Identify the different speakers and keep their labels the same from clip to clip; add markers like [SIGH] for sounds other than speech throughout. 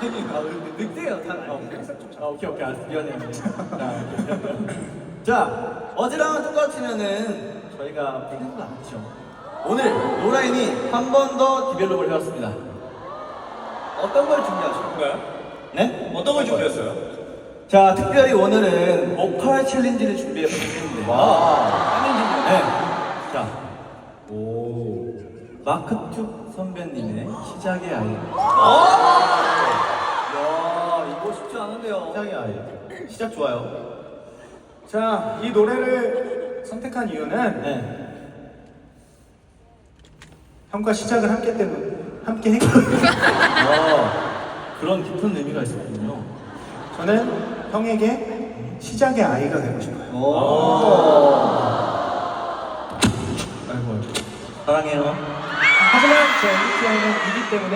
Speaker 1: 아, 늑대예요, 다.
Speaker 2: 아, 오케이 오케이 알았어 미안해요.
Speaker 1: 자, 어제랑 똑같으면은 저희가 피는 건 아니죠. 오늘 노라인이 한 번 더 디벨롭을 해왔습니다. 어떤 걸 준비하셨나요? 네?
Speaker 3: 어떤 걸 준비했어요?
Speaker 1: 자, 특별히 오늘은 보컬 챌린지를 준비해봤는데요. 와. 네. 자, 오. 마크툭 선배님의 시작의 아이. 야, 이거
Speaker 2: 시작의 아이.
Speaker 1: 시작 좋아요.
Speaker 3: 자, 이 노래를 선택한 이유는
Speaker 1: 네.
Speaker 3: 형과 시작을 함께 때문에 함께 했기
Speaker 1: 어, [LAUGHS] 그런 깊은 의미가 있었군요.
Speaker 3: 저는 형에게 시작의 아이가 되고 싶어요.
Speaker 1: 오. 아이고, 사랑해요.
Speaker 3: 하지만 제 MBTI는 이기 때문에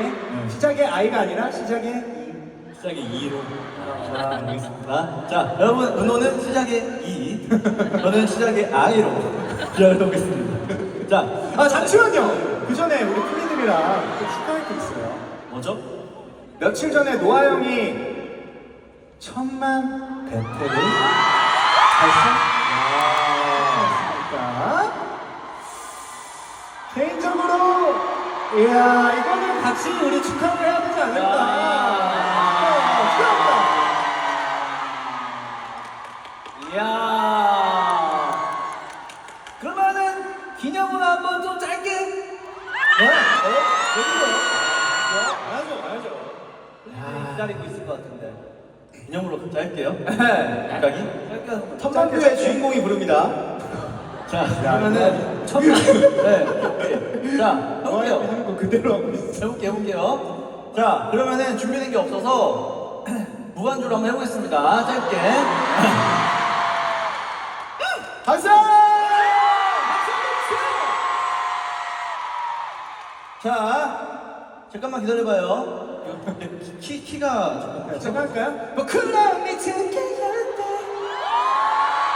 Speaker 3: 시작의 아이가 아니라 시작의 이.
Speaker 1: 시작의 2로. 아, 알겠습니다. 자, 여러분, 은호는 시작의 2, 저는 시작의 I로 기다려보겠습니다. 자,
Speaker 3: 아 잠시만요. 그 전에 우리 플리들이랑 또 축하할 게 있어요.
Speaker 1: 뭐죠?
Speaker 3: 며칠 전에 노아 형이 천만 대패를 달성했으니까 개인적으로 이야 이거는 같이 우리 축하를 해야 되지 않을까
Speaker 1: 좀 짧게. 어? 어?
Speaker 3: 알죠 알죠
Speaker 1: 야, 기다리고 있을 것 같은데. 기념으로 짧게요. [LAUGHS] 짧게? 짧게.
Speaker 3: 천만부의 주인공이 부릅니다
Speaker 1: 자, 그러면은 천만. [LAUGHS] 네. 오케이. 자, 해볼게요.
Speaker 3: 하는 거 그대로 하고 있어
Speaker 1: 해볼게요, 해볼게요. 자, 그러면은 준비된 게 없어서 [CLEARS THROAT] 무반주로 한번 해보겠습니다. 짧게. [LAUGHS]
Speaker 3: 박수!
Speaker 1: 자, 잠깐만 기다려봐요. 키, 키가 조금.
Speaker 3: 제가 할까요?
Speaker 1: 뭐 그런 미친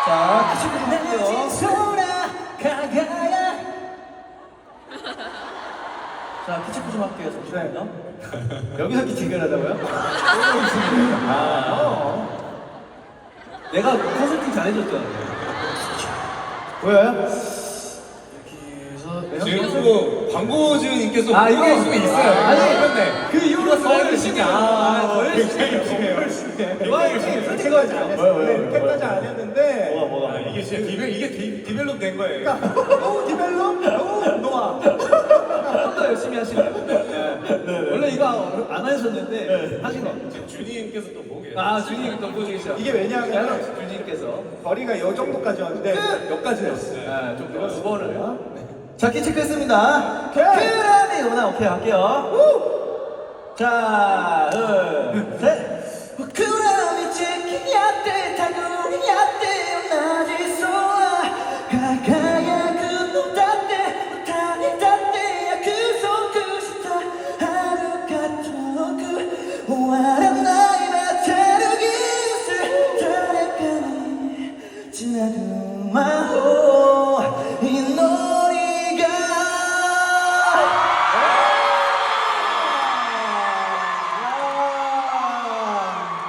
Speaker 1: 자, 키치고 좀 할게요. 자, 키치고 좀 할게요. 잠시만요. [LAUGHS]
Speaker 3: 여기서 기침을 하다고요? [LAUGHS]
Speaker 1: 내가 컨설팅 잘해줬잖아.
Speaker 3: 보여요?
Speaker 4: 광고주님께서
Speaker 1: 아, 이게
Speaker 4: 있으면 있어요.
Speaker 1: 아니,
Speaker 4: 그런데
Speaker 1: 그 이후로 더 열심히. 아, 더
Speaker 3: 굉장히
Speaker 1: 열심히.
Speaker 3: 열심히 해요.
Speaker 1: 좋아요.
Speaker 3: 제가 아직 안 했어요. 네, 이렇게까지 안 했는데.
Speaker 1: 뭐가, 뭐가.
Speaker 4: 아, 이게 진짜 디벨 이게 디, 디벨롭 된 거예요.
Speaker 3: 그러니까 오 디벨롭, 오 노아.
Speaker 1: 좀더 열심히 하시네요. 네. 원래 이거 안 하셨는데, 하시네.
Speaker 4: 주님께서 또 뭐게요?
Speaker 1: 아, 주님 또 보여주시죠.
Speaker 3: 이게 왜냐하면
Speaker 1: 주님께서.
Speaker 3: 거리가 이 정도까지 왔는데 여기까지 됐어요.
Speaker 1: 네, 좀 그런 수건을. 자, 키 체크했습니다. 크라니 오나 오케이 갈게요. 자, 둘, 셋.